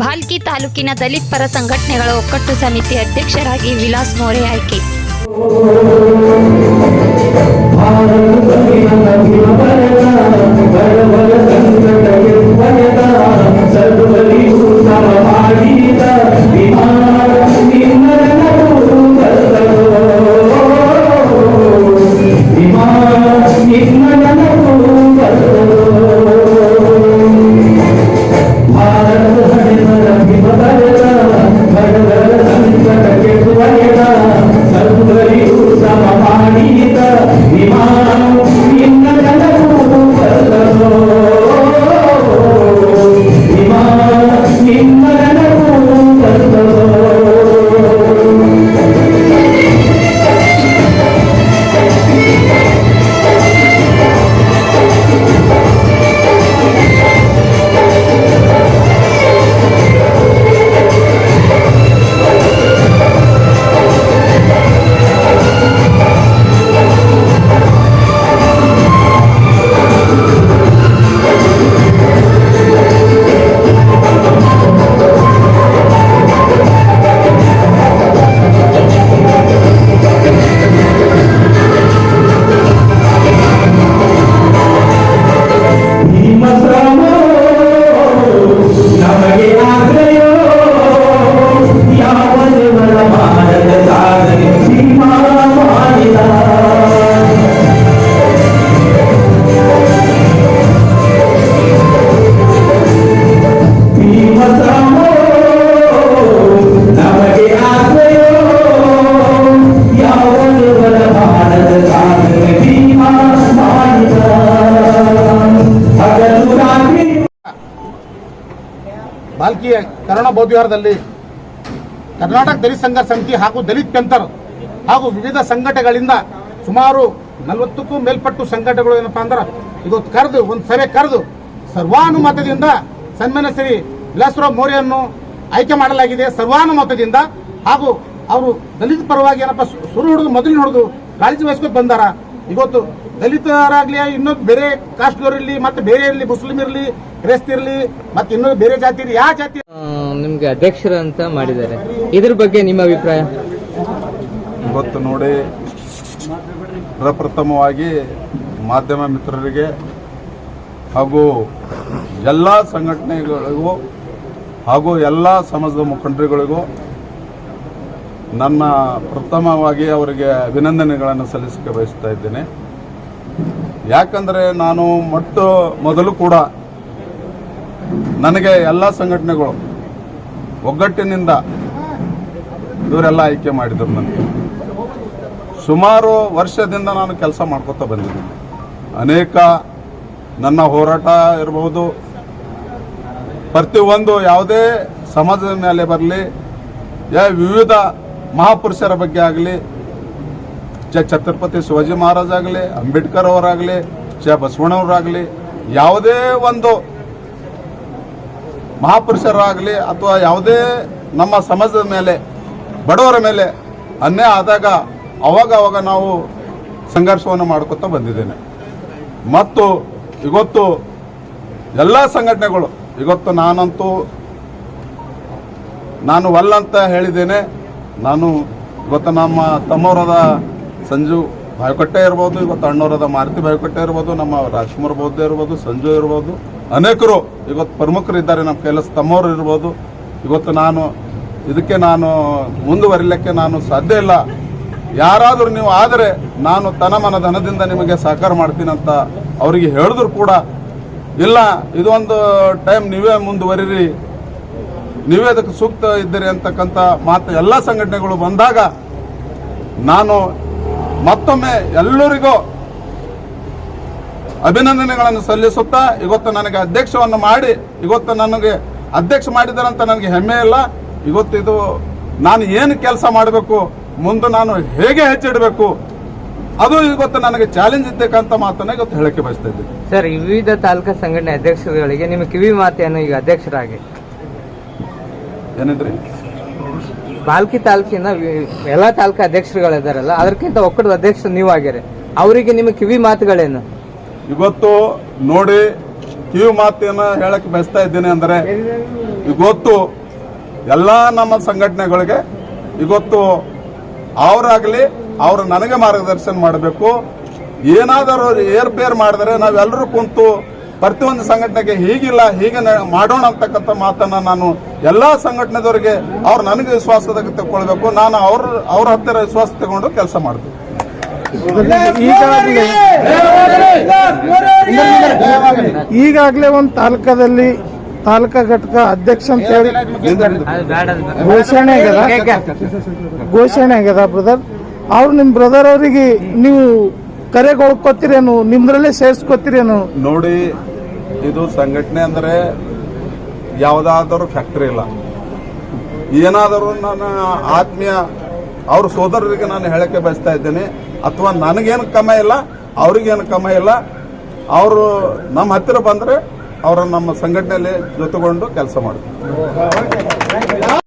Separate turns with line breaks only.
ಭಾಲ್ಕಿ ತಾಲೂಕಿನ ದಲಿತ್ ಪರ ಸಂಘಟನೆಗಳ ಒಕ್ಕಟ್ಟು ಸಮಿತಿ ಅಧ್ಯಕ್ಷರಾಗಿ ವಿಲಾಸ್ ಮೋರೆ ಆಯ್ಕೆ.
ನಿಮ್ಮ
ಬಾಲ್ಕಿ ಕರ್ಣ ಬೌದ್ಧಿಹಾರದಲ್ಲಿ ಕರ್ನಾಟಕ ದಲಿತ ಸಂಘ ಸಮಿತಿ ಹಾಗೂ ದಲಿತ್ ಪೆಂತರ್ ಹಾಗೂ ವಿವಿಧ ಸಂಘಟನೆಗಳಿಂದ ಸುಮಾರು ನಲವತ್ತಕ್ಕೂ ಮೇಲ್ಪಟ್ಟು ಸಂಘಟನೆಗಳು ಏನಪ್ಪಾ ಅಂದ್ರೆ ಇವತ್ತು ಕರೆದು, ಒಂದು ಸಭೆ ಕರೆದು ಸರ್ವಾನುಮತದಿಂದ ಸನ್ಮಾನ್ಯ ಶ್ರೀ ವಿಲಾಸರಾವ್ ಮೌರ್ಯನ್ನು ಆಯ್ಕೆ ಮಾಡಲಾಗಿದೆ. ಸರ್ವಾನುಮತದಿಂದ ಹಾಗೂ ಅವರು ದಲಿತ ಪರವಾಗಿ ಏನಪ್ಪ ಸುರು ಹಿಡಿದು ಮೊದಲು ಹಿಡಿದು ಕಾಳಜಿ ವಹಿಸ್ಕೊಂಡು ಬಂದಾರ. ಇವತ್ತು ದಲಿತರಾಗ್ಲಿ ಇನ್ನೊಂದು ಬೇರೆ ಕಾಸ್ಟ್ ಇರಲಿ ಮತ್ತೆ ಬೇರೆ ಇರಲಿ ಮುಸ್ಲಿಂ ಇರಲಿ ಕ್ರೈಸ್ತ ಇರಲಿ ಮತ್ತೆ ಇನ್ನೊಂದು ಬೇರೆ ಜಾತಿ ಇರಲಿ ಯಾವ ಜಾತಿ
ನಿಮ್ಗೆ ಅಧ್ಯಕ್ಷರು ಅಂತ ಮಾಡಿದ್ದಾರೆ. ಇದ್ರ ಬಗ್ಗೆ ನಿಮ್ಮ ಅಭಿಪ್ರಾಯ?
ಇವತ್ತು ನೋಡಿ ಪ್ರಪ್ರಥಮವಾಗಿ ಮಾಧ್ಯಮ ಮಿತ್ರರಿಗೆ ಹಾಗೂ ಎಲ್ಲ ಸಂಘಟನೆಗಳಿಗೂ ಹಾಗೂ ಎಲ್ಲ ಸಮಾಜದ ಮುಖಂಡರುಗಳಿಗೂ ನನ್ನ ಪ್ರಥಮವಾಗಿ ಅವರಿಗೆ ಅಭಿನಂದನೆಗಳನ್ನು ಸಲ್ಲಿಸಕ್ಕೆ ಬಯಸ್ತಾ ಇದ್ದೇನೆ. ಯಾಕಂದರೆ ನಾನು ಮೊಟ್ಟ ಮೊದಲು ಕೂಡ ನನಗೆ ಎಲ್ಲ ಸಂಘಟನೆಗಳು ಒಗ್ಗಟ್ಟಿನಿಂದ ಇವರೆಲ್ಲ ಆಯ್ಕೆ ಮಾಡಿದರು ನನಗೆ. ಸುಮಾರು ವರ್ಷದಿಂದ ನಾನು ಕೆಲಸ ಮಾಡ್ಕೋತಾ ಬಂದಿದ್ದೀನಿ. ಅನೇಕ ನನ್ನ ಹೋರಾಟ ಇರಬಹುದು. ಪ್ರತಿಯೊಂದು ಯಾವುದೇ ಸಮಾಜದ ಮೇಲೆ ಬರಲಿ ಯಾ ವಿವಿಧ ಮಹಾಪುರುಷರ ಬಗ್ಗೆ ಆಗಲಿ ಜ ಛತ್ರಪತಿ ಶಿವಾಜಿ ಮಹಾರಾಜ್ ಆಗಲಿ, ಅಂಬೇಡ್ಕರ್ ಅವರಾಗಲಿ ಜ ಬಸವಣ್ಣವರಾಗಲಿ, ಯಾವುದೇ ಒಂದು ಮಹಾಪುರುಷರಾಗಲಿ ಅಥವಾ ಯಾವುದೇ ನಮ್ಮ ಸಮಾಜದ ಮೇಲೆ, ಬಡವರ ಮೇಲೆ ಅನ್ಯಾಯ ಆದಾಗ ಅವಾಗ ಅವಾಗ ನಾವು ಸಂಘರ್ಷವನ್ನು ಮಾಡ್ಕೊತಾ ಬಂದಿದ್ದೇನೆ. ಮತ್ತು ಇವತ್ತು ಎಲ್ಲ ಸಂಘಟನೆಗಳು, ಇವತ್ತು ನಾನಂತೂ, ನಾನು ವಲ್ಲಂತ ಹೇಳಿದ್ದೇನೆ ನಾನು ಇವತ್ತು ನಮ್ಮ ತಮ್ಮವರದ ಸಂಜು ಬಾಯ್ಕೊಟ್ಟೆ ಇರ್ಬೋದು, ಇವತ್ತು ಅಣ್ಣವರದ ಮಾರುತಿ ಬಾಯ್ಕೊಟ್ಟೆ ಇರ್ಬೋದು, ನಮ್ಮ ರಾಜ್ಕುಮಾರ್ ಬೌದ್ಧ ಇರ್ಬೋದು, ಸಂಜು ಇರ್ಬೋದು. ಅನೇಕರು ಇವತ್ತು ಪ್ರಮುಖರು ಇದ್ದಾರೆ ನಮ್ಮ ಕೆಲಸ ತಮ್ಮವರು ಇರ್ಬೋದು. ಇವತ್ತು ನಾನು ಇದಕ್ಕೆ ನಾನು ಮುಂದುವರಿಲಿಕ್ಕೆ ನಾನು ಸಾಧ್ಯ ಇಲ್ಲ. ಯಾರಾದರೂ ನೀವು ಆದರೆ ನಾನು ತನ ಮನ ಧನದಿಂದ ನಿಮಗೆ ಸಹಕಾರ ಮಾಡ್ತೀನಿ ಅಂತ ಅವರಿಗೆ ಹೇಳಿದ್ರು ಕೂಡ ಇಲ್ಲ. ಇದೊಂದು ಟೈಮ್ ನೀವೇ ಮುಂದುವರಿರಿ. ನೀವೇ ಅದಕ್ಕೆ ಸೂಕ್ತ ಇದ್ದೀರಿ ಅಂತಕ್ಕಂಥ ಮಾತು ಎಲ್ಲ ಸಂಘಟನೆಗಳು ಬಂದಾಗ ನಾನು ಮತ್ತೊಮ್ಮೆ ಎಲ್ಲರಿಗೂ ಅಭಿನಂದನೆಗಳನ್ನು ಸಲ್ಲಿಸುತ್ತಾ ಇವತ್ತು ನನಗೆ ಅಧ್ಯಕ್ಷವನ್ನು ಮಾಡಿ, ಇವತ್ತು ನನಗೆ ಅಧ್ಯಕ್ಷ ಮಾಡಿದಾರಂತ ನನಗೆ ಹೆಮ್ಮೆ ಇಲ್ಲ. ಇವತ್ತು ಇದು ನಾನು ಏನು ಕೆಲಸ ಮಾಡಬೇಕು, ಮುಂದೆ ನಾನು ಹೇಗೆ ಹೆಚ್ಚಿಡಬೇಕು, ಅದು ಇವತ್ತು ನನಗೆ ಚಾಲೆಂಜ್ ಇದ್ದಕ್ಕಂತ ಮಾತನ್ನ ಇವತ್ತು ಹೇಳಕ್ಕೆ ಬಯಸ್ತಾ ಇದ್ದೀನಿ.
ಸರ್ ವಿವಿಧ ತಾಲೂಕಾ ಸಂಘಟನೆ ಅಧ್ಯಕ್ಷರುಗಳಿಗೆ ನಿಮ್ಮ ಕಿವಿ ಮಾತೆಯನ್ನು ಈಗ ಅಧ್ಯಕ್ಷರಾಗಿ
ಏನಿದ್ರಿ?
ಪಾಲ್ಕಿ ತಾಲೂಕಿನ ಎಲ್ಲ ತಾಲೂಕು ಅಧ್ಯಕ್ಷರುಗಳಿದಾರಲ್ಲ ಅದಕ್ಕಿಂತ ಒಕ್ಕಡ ಅಧ್ಯಕ್ಷರು ನೀವು ಆಗಿರಿ ಅವರಿಗೆ ನಿಮ್ಮ ಕಿವಿ ಮಾತುಗಳೇನು?
ಇವತ್ತು ನೋಡಿ ಕಿವಿ ಮಾತೇನ ಹೇಳಕ್ ಬಯಸ್ತಾ ಇದ್ದೀನಿ ಅಂದರೆ ಇವತ್ತು ಎಲ್ಲ ನಮ್ಮ ಸಂಘಟನೆಗಳಿಗೆ ಇವತ್ತು ಅವರಾಗಲಿ ಅವರು ನನಗೆ ಮಾರ್ಗದರ್ಶನ ಮಾಡಬೇಕು. ಏನಾದರೂ ಏರ್ಪೇರ್ ಮಾಡಿದ್ರೆ ನಾವೆಲ್ಲರೂ ಕುಂತು ಪ್ರತಿಯೊಂದು ಸಂಘಟನೆಗೆ ಹೀಗಿಲ್ಲ, ಹೀಗೆ ಮಾಡೋಣ ಅಂತಕ್ಕಂಥ ಮಾತನ್ನ ನಾನು ಎಲ್ಲಾ ಸಂಘಟನೆದವರಿಗೆ ಅವ್ರು ನನಗೆ ವಿಶ್ವಾಸ ತಗೊಳ್ಬೇಕು ನಾನು ಅವ್ರ ಅವ್ರ ಹತ್ತಿರ ವಿಶ್ವಾಸ ತಗೊಂಡು ಕೆಲಸ ಮಾಡ್ತೀನಿ.
ಈಗಾಗಲೇ ಒಂದು ತಾಲೂಕದಲ್ಲಿ ತಾಲೂಕಾ ಘಟಕ ಅಧ್ಯಕ್ಷ ಅಂತ ಹೇಳಿ ಘೋಷಣೆ ಆಗ್ಯದ. ಘೋಷಣೆ ಆಗ್ಯದ ಬ್ರದರ್ ಅವ್ರು ನಿಮ್ ಬ್ರದರ್ ಅವರಿಗೆ ನೀವು ಕರೆ ಕೊಡ್ಕೋತೀರೇನು ನಿಮ್ದ್ರಲ್ಲೇ ಸೇರ್ಸ್ಕೊತೀರೇನು?
ನೋಡಿ, ಇದು ಸಂಘಟನೆ ಅಂದರೆ ಯಾವುದಾದರೂ ಫ್ಯಾಕ್ಟ್ರಿ ಇಲ್ಲ. ಏನಾದರೂ ನನ್ನ ಆತ್ಮೀಯ ಅವ್ರ ಸೋದರರಿಗೆ ನಾನು ಹೇಳಕ್ಕೆ ಬಯಸ್ತಾ ಇದ್ದೇನೆ. ಅಥವಾ ನನಗೇನು ಕ್ರಮ ಇಲ್ಲ, ಅವ್ರಿಗೇನು ಕ್ರಮ ಇಲ್ಲ. ಅವರು ನಮ್ಮ ಹತ್ತಿರ ಬಂದರೆ ಅವರ ನಮ್ಮ ಸಂಘಟನೆಯಲ್ಲಿ ಜೊತೆಗೊಂಡು ಕೆಲಸ ಮಾಡ್ತಾರೆ.